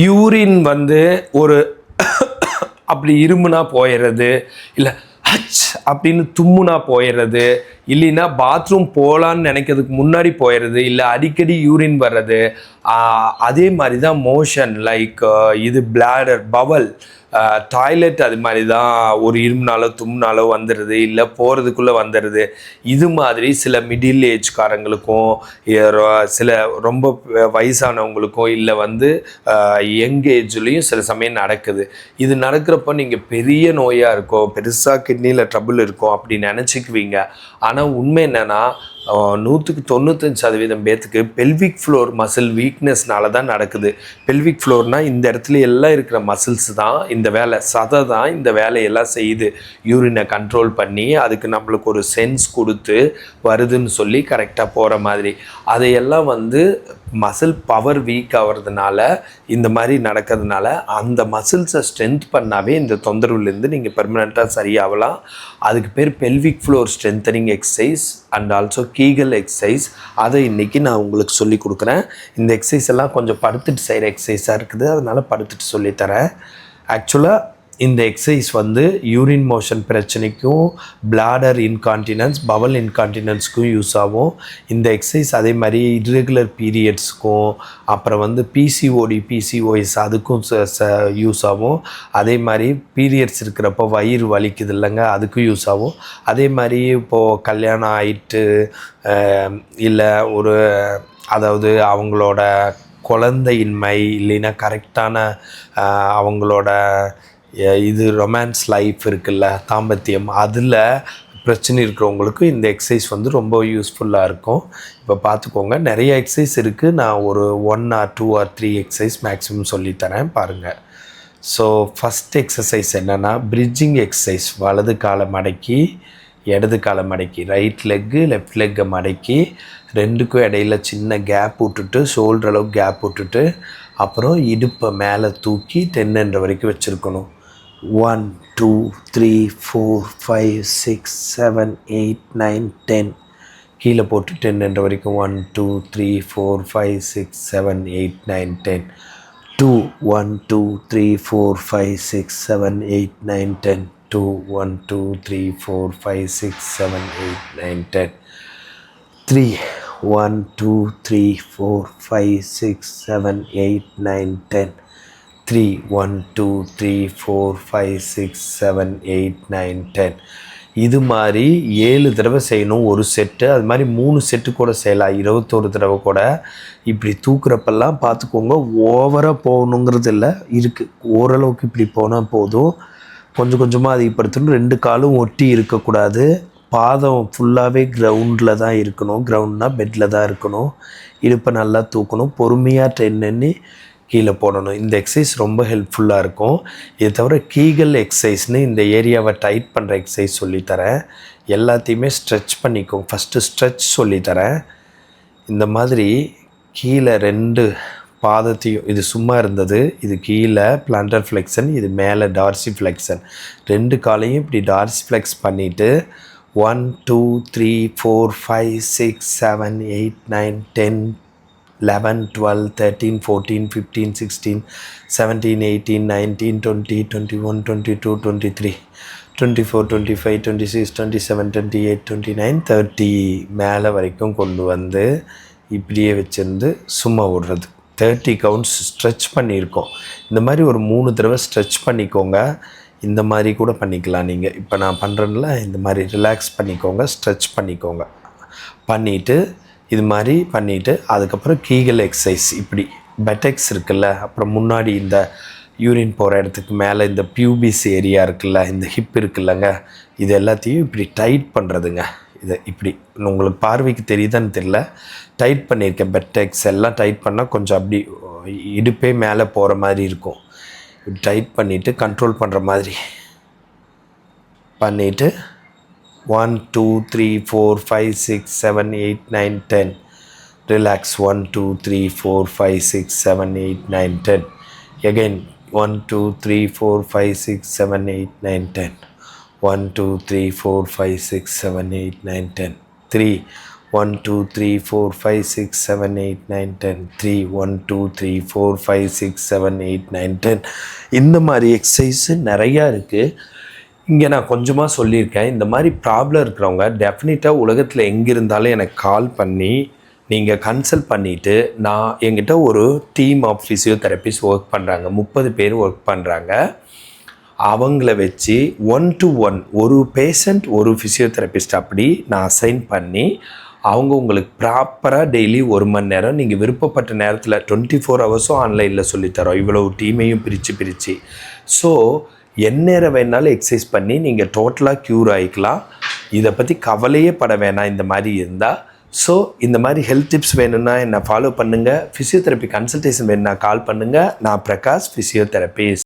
Urine வந்து ஒரு அப்படி இருமுனா போயிடுறது இல்லை ஹச் அப்படின்னு தும்முனா போயிடுறது இல்லைன்னா பாத்ரூம் போகலான்னு நினைக்கிறதுக்கு முன்னாடி போயிடுறது இல்லை அடிக்கடி யூரின் வர்றது அதே மாதிரி தான் மோஷன் லைக் இது பிளாடர் பவல் டாய்லெட் அது மாதிரி தான் ஒரு இரும்புனாலோ தும்முனாலோ வந்துடுது இல்லை போகிறதுக்குள்ளே வந்துடுது இது மாதிரி சில மிடில் ஏஜ்காரங்களுக்கும் சில ரொம்ப வயசானவங்களுக்கும் இல்லை வந்து யங் ஏஜ்லேயும் சில சமயம் நடக்குது. இது நடக்கிறப்ப நீங்கள் பெரிய நோயாக இருக்கும் பெருசாக கிட்னியில் ட்ரபுள் இருக்கும் அப்படி நினச்சிக்குவீங்க. ஆனால் உண்மை என்னென்னா நூற்றுக்கு தொண்ணூத்தஞ்சு சதவீதம் பேர்த்துக்கு பெல்விக் ஃப்ளோர் மசில் வீக்னஸ்னால தான் நடக்குது. பெல்விக் ஃப்ளோர்னால் இந்த இடத்துல எல்லாம் இருக்கிற மசில்ஸ் தான் இந்த வேலை சதை தான் இந்த வேலையெல்லாம் செய்யுது. யூரினை கண்ட்ரோல் பண்ணி அதுக்கு நம்மளுக்கு ஒரு சென்ஸ் கொடுத்து வருதுன்னு சொல்லி கரெக்டாக போகிற மாதிரி. அதையெல்லாம் வந்து மசில் பவர் வீக் ஆகிறதுனால இந்த மாதிரி நடக்கிறதுனால அந்த மசில்ஸை ஸ்ட்ரென்த் பண்ணாவே இந்த தொந்தரவுலேருந்து நீங்கள் பெர்மனெண்ட்டாக சரியாகலாம். அதுக்கு பேர் pelvic floor strengthening exercise and also Kegel exercise அதை இன்றைக்கி நான் உங்களுக்கு சொல்லி கொடுக்குறேன். இந்த எக்ஸசைஸ் எல்லாம் கொஞ்சம் படுத்துட்டு செய்கிற எக்ஸசைஸாக இருக்குது. அதனால் படுத்துட்டு சொல்லித்தரேன் ஆக்சுவலாக இந்த எக்ஸசைஸ் வந்து யூரின் மோஷன் பிரச்சனைக்கும் பிளாடர் இன்கான்டினன்ஸ் பவல் இன்கான்டினன்ஸ்க்கும் யூஸ் ஆகும். இந்த எக்ஸசைஸ் அதே மாதிரி இர்ரெகுலர் பீரியட்ஸுக்கும் அப்புறம் வந்து பிசிஓடி பிசிஓஎஸ் அதுக்கும் யூஸ் ஆகும். அதே மாதிரி பீரியட்ஸ் இருக்கிறப்போ வயிறு வலிக்குது இல்லைங்க அதுக்கும் யூஸ் ஆகும். அதே மாதிரி இப்போது கல்யாணம் ஆயிட்டு இல்லை ஒரு அதாவது அவங்களோட குழந்தையின்மை இல்லைன்னா கரெக்டான அவங்களோட இது ரொமான்ஸ் லைஃப் இருக்குல்ல தாம்பத்தியம். அதில் பிரச்சனை இருக்கிறவங்களுக்கும் இந்த எக்ஸசைஸ் வந்து ரொம்ப யூஸ்ஃபுல்லாக இருக்கும். இப்போ பார்த்துக்கோங்க நிறைய எக்ஸசைஸ் இருக்குது நான் ஒரு one R two R three exercise maximum சொல்லித்தரேன் பாருங்கள் ஸோ ஃபஸ்ட் எக்ஸசைஸ் என்னென்னா பிரிட்ஜிங் எக்ஸசைஸ் வலது காலை மடக்கி இடது காலை மடக்கி ரைட் லெக்கு லெஃப்ட் லெக்கை மடக்கி ரெண்டுக்கும் இடையில சின்ன கேப் விட்டுட்டு ஷோல்டர் அளவுக்கு கேப் விட்டுட்டு அப்புறம் இடுப்பை மேலே தூக்கி டென்னுன்ற வரைக்கும் வச்சுருக்கணும். One two three four five six seven eight nine ten. கீழே போட்டு டென் என்ற வரைக்கும் one two three four five six seven eight nine ten. Two one two three four five six seven eight nine ten. Two one two three four five six seven eight nine ten. Three one two three four five six seven eight nine ten. Three one two three four five six seven eight nine ten இது மாதிரி ஏழு தடவை செய்யணும் ஒரு set அது மாதிரி மூணு set கூட செய்யலாம். இருபத்தோரு தடவை கூட இப்படி தூக்குறப்பெல்லாம் பார்த்துக்கோங்க ஓவராக போகணுங்கிறது இல்லை. இருக்குது ஓரளவுக்கு இப்படி போனால் போதும். கொஞ்சம் கொஞ்சமாக அதிகப்படுத்தணும் ரெண்டு காலும் ஒட்டி இருக்கக்கூடாது. பாதம் ஃபுல்லாகவே கிரவுண்டில் தான் இருக்கணும். க்ரௌண்ட்னால் பெட்டில் தான் இருக்கணும். இடுப்பை நல்லா தூக்கணும். பொறுமையாக ட்ரெயின் பண்ணி கீழே போடணும். இந்த எக்ஸசைஸ் ரொம்ப ஹெல்ப்ஃபுல்லாக இருக்கும். இதை தவிர கீகல் எக்ஸசைஸ்னு இந்த ஏரியாவை டைட் பண்ணுற எக்ஸசைஸ் சொல்லித்தரேன் எல்லாத்தையுமே ஸ்ட்ரெச் பண்ணிக்கும் ஃபஸ்ட்டு ஸ்ட்ரெச் சொல்லித்தரேன் இந்த மாதிரி கீழே ரெண்டு பாதத்தையும் இது சும்மா இருந்தது. இது கீழே பிளான்டர் ஃப்ளெக்ஷன் இது மேலே டார்சி ஃப்ளெக்ஷன் ரெண்டு காலையும் இப்படி டார்சி ஃப்ளெக்ஸ் பண்ணிவிட்டு one two three four five six seven eight nine ten eleven twelve thirteen fourteen fifteen sixteen seventeen eighteen nineteen twenty twenty one twenty two twenty three twenty four twenty five twenty six twenty seven twenty eight twenty nine thirty மேலே வரைக்கும் கொண்டு வந்து இப்படியே வச்சுருந்து சும்மா விடுறது. Thirty counts stretch பண்ணியிருக்கோம். இந்த மாதிரி ஒரு மூணு தடவை ஸ்ட்ரெச் பண்ணிக்கோங்க. இந்த மாதிரி கூட பண்ணிக்கலாம் நீங்கள் இப்போ நான் பண்ணுறேன்ல இந்த மாதிரி ரிலாக்ஸ் பண்ணிக்கோங்க ஸ்ட்ரெச் பண்ணிக்கோங்க. பண்ணிவிட்டு இது மாதிரி பண்ணிவிட்டு அதுக்கப்புறம் கீகல் எக்ஸசைஸ் இப்படி பெட்டெக்ஸ் இருக்குல்ல அப்புறம் முன்னாடி இந்த யூரின் போகிற இடத்துக்கு மேலே இந்த பியூபிஸ் ஏரியா இருக்குல்ல இந்த ஹிப் இருக்குல்லங்க இது எல்லாத்தையும் இப்படி டைட் பண்ணுறதுங்க இதை இப்படி உங்களுக்கு பார்வைக்கு தெரியுதான்னு தெரியல. டைட் பண்ணியிருக்கேன் பெட்டெக்ஸ் எல்லாம் டைட் பண்ணால் கொஞ்சம் அப்படி இடுப்பே மேலே போகிற மாதிரி இருக்கும். டைட் பண்ணிவிட்டு கண்ட்ரோல் பண்ணுற மாதிரி பண்ணிவிட்டு one two three four five six seven eight nine ten relax one two three four five six seven eight nine ten again one two three four five six seven eight nine ten one two three four five six seven eight nine ten three one two three four five six seven eight nine ten three one two three four five six seven eight nine ten இந்த மாதிரி exercise நிறையா இருக்குது இங்கே நான் கொஞ்சமாக சொல்லியிருக்கேன். இந்த மாதிரி ப்ராப்ளம் இருக்கிறவங்க டெஃபினட்டாக உலகத்தில் எங்கே இருந்தாலும் எனக்கு கால் பண்ணி நீங்கள் கன்சல்ட் பண்ணிவிட்டு நான் என்கிட்ட ஒரு டீம் ஆஃப் ஃபிசியோதெரபிஸ்ட் ஒர்க் பண்ணுறாங்க முப்பது பேர் ஒர்க் பண்ணுறாங்க அவங்கள வச்சு ஒன் டு ஒன் ஒரு பேஷண்ட் ஒரு ஃபிசியோதெரபிஸ்ட் அப்படி நான் அசைன் பண்ணி அவங்க உங்களுக்கு ப்ராப்பராக டெய்லி ஒரு மணி நேரம் நீங்கள் விருப்பப்பட்ட நேரத்தில் டுவெண்ட்டி ஃபோர் ஹவர்ஸும் ஆன்லைனில் சொல்லித்தரோம் இவ்வளோ டீமையும் பிரித்து பிரித்து ஸோ எந்நேரம் வேணாலும் எக்ஸசைஸ் பண்ணி நீங்கள் டோட்டலாக க்யூர் ஆகிக்கலாம் இதை பற்றி கவலையே பட வேணாம் இந்த மாதிரி இருந்தால் ஸோ இந்த மாதிரி ஹெல்த் டிப்ஸ் வேணும்னா என்னை ஃபாலோ பண்ணுங்கள் ஃபிசியோதெரப்பி கன்சல்டேஷன் வேணும்னா கால் பண்ணுங்கள் நான் பிரகாஷ் ஃபிசியோதெரபிஸ்ட்